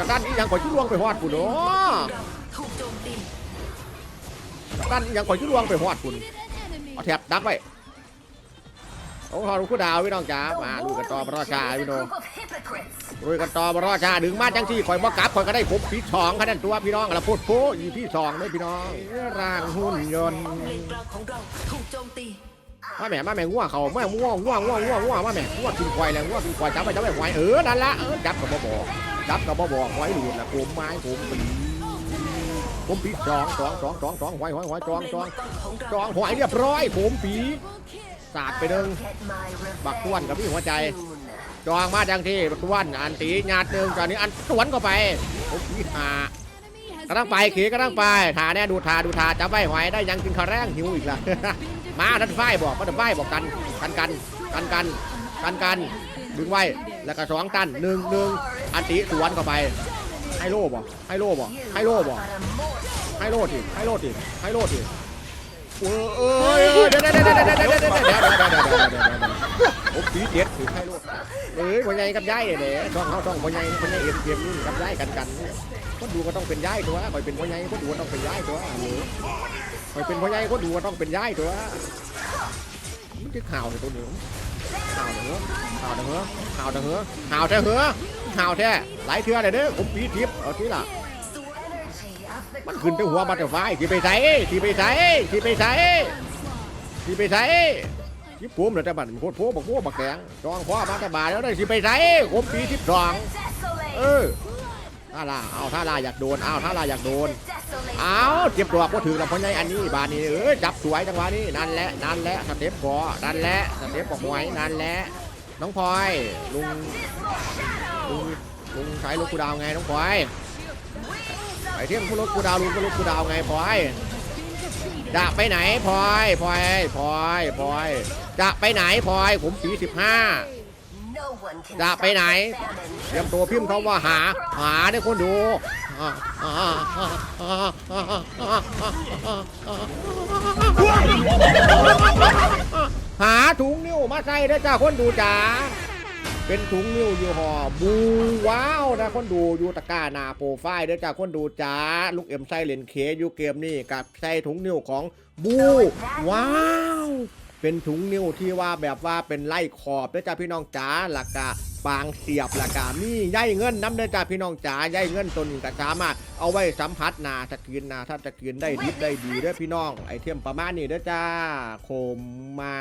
กระด้านนี้ยังข่อยชื่อลวงไปฮอดคุณเนาะถูกโจมตีกระด้านนี้ยังข่อยชื่อลวงไปฮอดคุณเอาแถบดักไว้โอ้โหลูกดาวพี่น้องจ๋ามาดูกันต่อบรอชาพี่น้องลุยกันต่อบรอชาดึงมาจังที่ข่อยบ่กลับข่อยก็ได้ผมปีสองคะแนนตัวพี่น้องแล้วพูดโพอยู่ที่สองเลยพี่น้องร่างหุ่นยนต์เลนกลางของเราถูกโจมตีมาแม่มาแม่ง่วงเขาแม่ง่วงง่วงง่วงง่วงง่วงมาแม่ง่วงกินควายแล้วง่วงกินควายจับไปจับไปควายเออนั่นละเออจับกับบ่บอก จับกับบ่บอกควายหลุดละผมไม้ผมปีผมปีสองสองสองสองสองหอยหอยหอยจองจองต้องจองหอยเรียบร้อยผมปีสาดไปหนึ่งบักต้วนกับพี่หัวใจ จองมาจังที่บักต้วนอันตีญาติหนึ่งตอนนี้อันสวนก็ไปผมปีหากระตั้งไปขี่กระตั้งไปทาแน่ดูทาดูทาจับไว้หอยได้ยังกินข้าวแรงหิวอีกละมาดันไฟบอกมาดันไฟบอกกันกันกันกันกันกันกัน ดึงไว้ แล้วก็สองตันหนึ่งหนึ่งอันตีสวนเข้าไป ให้โล่บ่ให้โล่บ่ให้โล่บ่ให้โล่ทีให้โล่ทีให้โล่ทีเออเออเออเดี๋ยวเดี๋ยวเดี๋ยวเดี๋ยวเดี๋ยวเดี๋ยวเดี๋ยวเดี๋ยวเดี๋ยวเดี๋ยวเดี๋ยวเดี๋ยวโอ้ปีเจ็ดถึงให้โล่เอ้ยพ่อใหญ่กับยายเนี่ยต้องเขาต้องพ่อใหญ่พ่อใหญ่เอ็มเอ็มนี่กับยายกันกันคนดูก็ต้องเป็นยายตัวคอยเป็นพ่อใหญ่คนดูก็ต้องเป็นยายตัวเออไปเป็นพ่อใหญ่ก็ดูว่าต้องเป็นย่ายตัวมันจะข่าวในตัวหนึ่ง ข่าวเด้อข่าวเด้อข่าวเด้อข่าวแท้เหรอข่าวแท้หลายเทื่อเลยเด้อผมปีทิพย์เอาทีละมันขึ้นไปหัวบัตเตอร์ไฟที่ไปใส่ที่ไปใส่ที่ไปใส่ที่ไปใส่ที่ผมเลยแต่บัตรโคตรโผบักโผบักแกงจองพ่อมาแต่บาทแล้วได้ที่ไปใส่ผมปีทิพย์สองเออท่าลาเอาท่าลาอยากโดนเอาท่าลาอยากโดน อาเจ็บตัวก็ถึงแล้วพ่อใหญ่อันนี้บานนี้เออจับสวยจังหวะนี้นั่นแหละนั่นแหละสเต็ปก่อนั่นแหละสเต็ปบอกหวยนั่นแหละน้องพลอยลุงลุงลุงใช้รถกูดาวไงน้องพลอยไอเทียมผู้รถกูดาวลุงก็รถกูดาวไงพลอยจะไปไหนพลอยพลอยพลอยพลอยจะไปไหนพลอยผมปีสิบห้าจะไปไหนเตรียมตัวพิมพ์คำว่าหาหาได้คนดู หาถุงนิ้วมาใส่ได้จ้าคนดูจ๋าเป็นถุงนิ้วยี่ห้อบูว้าวนะคนดูอยู่ตะกร้าหนาโปรไฟล์เด้อจ้าคนดูจ๋าลูกเอ็มไซเลนเคอยู่เกมนี่กับใส่ถุงนิ้วของบูว้าวเป็นถุงนิ้วที่ว่าแบบว่าเป็นไล่ขอบเด้อจ้าพี่น้องจ๋าหลักกะ บางเสียบละกกะมีใยเงินน้ำเด้อจ้าพี่น้องจ๋าใยเงินตัวนี้ก็สามารถเอาไว้สัมผัสนาสกินนาถ้าสกินได้ดีได้ดีเด้อพี่น้องไอเทมประมาณนี้เด้อจ้าโคมไม้